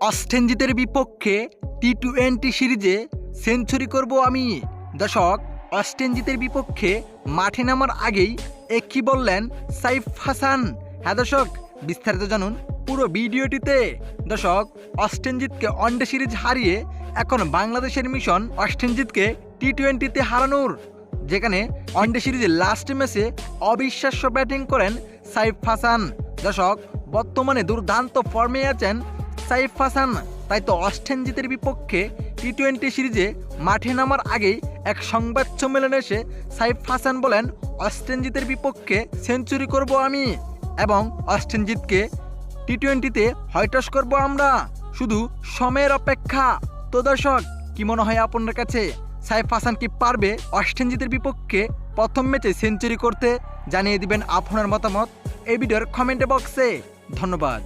অস্টেনজিতের বিপক্ষে T twenty সিরিজে century করব আমি। দর্শক, অস্টেনজিতের বিপক্ষে মাঠে নামার আগেই এ কি বললেন সাইফ হাসান। হ্যাঁ দর্শক, বিস্তারিত জানুন পুরো ভিডিওটিতে। দর্শক অস্টেনজিৎকে ওয়ানডে সিরিজ হারিয়ে এখন বাংলাদেশের মিশন অস্টেনজিৎকে টি টোয়েন্টিতে হারানোর। যেখানে ওয়ানডে সিরিজের লাস্ট ম্যাচে অবিশ্বাস্য ব্যাটিং করেন সাইফ হাসান। দর্শক, বর্তমানে দুর্দান্ত ফর্মে আছেন সাইফ হাসান, তাই তো অস্টেনজিতের বিপক্ষে টি টোয়েন্টি সিরিজে মাঠে নামার আগেই এক সংবাদ সম্মেলনে এসে সাইফ হাসান বলেন অস্টেনজিতের বিপক্ষে সেঞ্চুরি করব আমি এবং অস্টেনজিৎকে টি টোয়েন্টিতে হয়টস করব আমরা। শুধু সময়ের অপেক্ষা। তো দর্শক, কি মনে হয় আপনার কাছে? সাইফ হাসান কি পারবে অস্টেনজিতের বিপক্ষে প্রথম ম্যাচে সেঞ্চুরি করতে? জানিয়ে দিবেন আপনার মতামত এই ভিডিওর কমেন্ট বক্সে। ধন্যবাদ।